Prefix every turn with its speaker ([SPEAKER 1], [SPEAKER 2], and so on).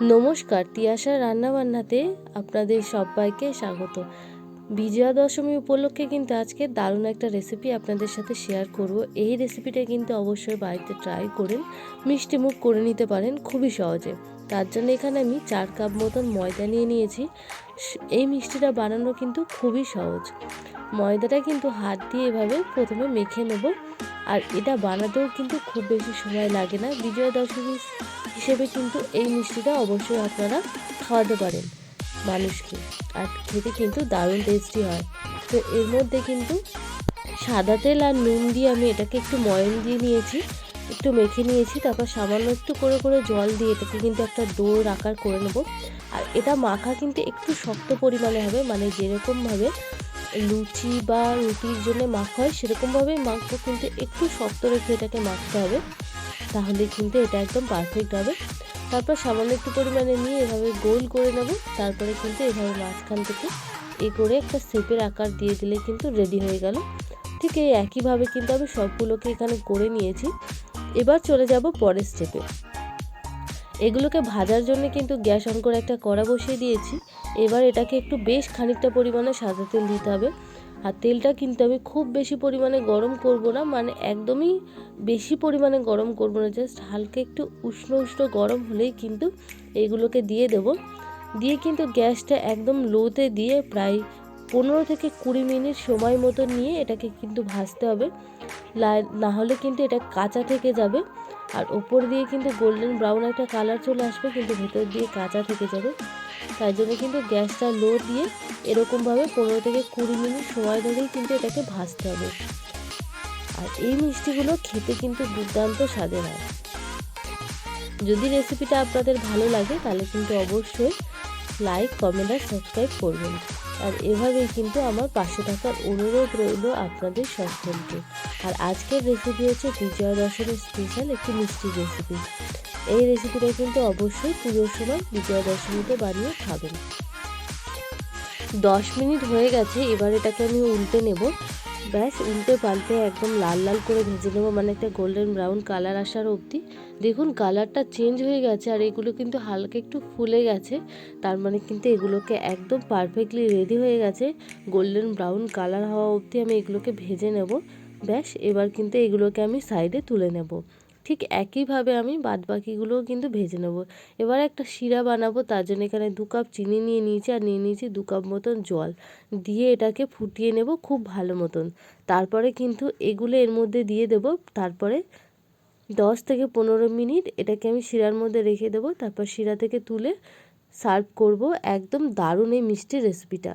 [SPEAKER 1] নমস্কার তিয়াশা রান্নাবান্নাতে আপনাদের সবাইকে স্বাগত। বিজয়া দশমী উপলক্ষে কিন্তু আজকে দারুণ একটা রেসিপি আপনাদের সাথে শেয়ার করব। এই রেসিপিটা কিন্তু অবশ্যই বাড়িতে ট্রাই করেন, মিষ্টি মুখ করে নিতে পারেন খুবই সহজে। তার জন্য এখানে আমি চার কাপ মতন ময়দা নিয়ে নিয়েছি। এই মিষ্টিটা বানানো কিন্তু খুবই সহজ। ময়দাটা কিন্তু হাত দিয়ে এভাবে প্রথমে মেখে নেব। আর এটা বানাতেও কিন্তু খুব বেশি সময় লাগে না। বিজয়া দশমী হিসেবে কিন্তু এই মিষ্টিটা অবশ্যই আপনারা খাওয়াতে পারেন মানুষকে। আর খেতে কিন্তু দারুণ টেস্টি হয়। তো এর মধ্যে কিন্তু সাদা তেল আর নুন দিয়ে আমি এটাকে একটু ময়ন দিয়ে নিয়েছি, একটু মেখে নিয়েছি, তারপর সামান্য একটু করে করে জল দিয়ে এটাকে কিন্তু একটা ডোর আকার করে নেব। আর এটা মাখা কিন্তু একটু শক্ত পরিমাণে হবে মানে যেরকমভাবে লুচি বা রুটির জন্য মাখা হয়, সেরকমভাবে মাখবো কিন্তু একটু শক্ত রেখে এটাকে মাখতে হবে। তাহলে কিন্তু এটা একদম পারফেক্ট হবে। তারপর সামান্য একটু পরিমাণে নিয়ে এভাবে গোল করে নেব। তারপরে কিন্তু এভাবে মাঝখান থেকে এ করে একটা শেপের আকার দিয়ে দিলে কিন্তু রেডি হয়ে গেল। ঠিক এই একইভাবে কিন্তু আমি সবগুলোকে এখানে করে নিয়েছি। এবার চলে যাব পরের স্টেপে এগুলোকে ভাজার জন্য কিন্তু গ্যাস অন করে একটা কড়া বসিয়ে দিয়েছি। এবার এটাকে একটু বেশ খানিকটা পরিমাণে সাদা তেল দিতে হবে। আর তেলটা কিন্তু আমি খুব বেশি পরিমাণে গরম করব না মানে একদমই বেশি পরিমাণে গরম করব না জাস্ট হালকা একটু উষ্ণ উষ্ণ গরম হলেই কিন্তু এইগুলোকে দিয়ে দেব। দিয়ে কিন্তু গ্যাসটা একদম লোতে দিয়ে প্রায় পনেরো থেকে কুড়ি মিনিট সময় মতো নিয়ে এটাকে কিন্তু ভাজতে হবে। না হলে কিন্তু এটা কাঁচা থেকে যাবে। আর ওপর দিয়ে কিন্তু গোল্ডেন ব্রাউন একটা কালার চলে আসবে, কিন্তু ভেতর দিয়ে কাঁচা থেকে যাবে। তাই জন্য কিন্তু গ্যাসটা লো দিয়ে এরকমভাবে পনেরো থেকে কুড়ি মিনিট সময় ধরেই কিন্তু এটাকে ভাজতে হবে। আর এই মিষ্টিগুলো খেতে কিন্তু দুর্দান্ত স্বাদের হয়। যদি রেসিপিটা আপনাদের ভালো লাগে, তাহলে কিন্তু অবশ্যই লাইক কমেন্ট আর সাবস্ক্রাইব করবেন। আর এভাবেই কিন্তু আমার পাশে থাকার অনুরোধ রইল আপনাদের সকলকে। আর আজকের রেসিপি হচ্ছে বিজয়া দশমীর স্পেশাল একটি মিষ্টি রেসিপি এই রেসিপিটা কিন্তু অবশ্যই পুজোর সময় বিজয়া দশমীতে বানিয়ে খাবেন। দশ মিনিট হয়ে গেছে, এবার এটাকে আমি উল্টে নেব। ব্যাস, উল্টে পাল্টে একদম লাল লাল করে ভেজে নেব মানে একটা গোল্ডেন ব্রাউন কালার আসার অবধি। দেখুন কালারটা চেঞ্জ হয়ে গেছে, আর এগুলো কিন্তু হালকা একটু ফুলে গেছে। তার মানে কিন্তু এগুলোকে একদম পারফেক্টলি রেডি হয়ে গেছে। গোল্ডেন ব্রাউন কালার হওয়া অবধি আমি এগুলোকে ভেজে নেব। ব্যাস, এবার কিন্তু এগুলোকে আমি সাইডে তুলে নেব। ঠিক একইভাবে আমি বাদ বাকিগুলোও কিন্তু ভেজে নেব। এবার একটা শিরা বানাবো, তার জন্য এখানে দু কাপ চিনি নিয়ে নিয়েছি আর নিয়ে নিয়েছি দু কাপ মতন জল। দিয়ে এটাকে ফুটিয়ে নেব খুব ভালো মতন। তারপরে কিন্তু এগুলো এর মধ্যে দিয়ে দেব, তারপরে দশ থেকে পনেরো মিনিট এটাকে আমি শিরার মধ্যে রেখে দেবো। তারপর শিরা থেকে তুলে সার্ভ করব। একদম দারুণ এই মিষ্টি রেসিপিটা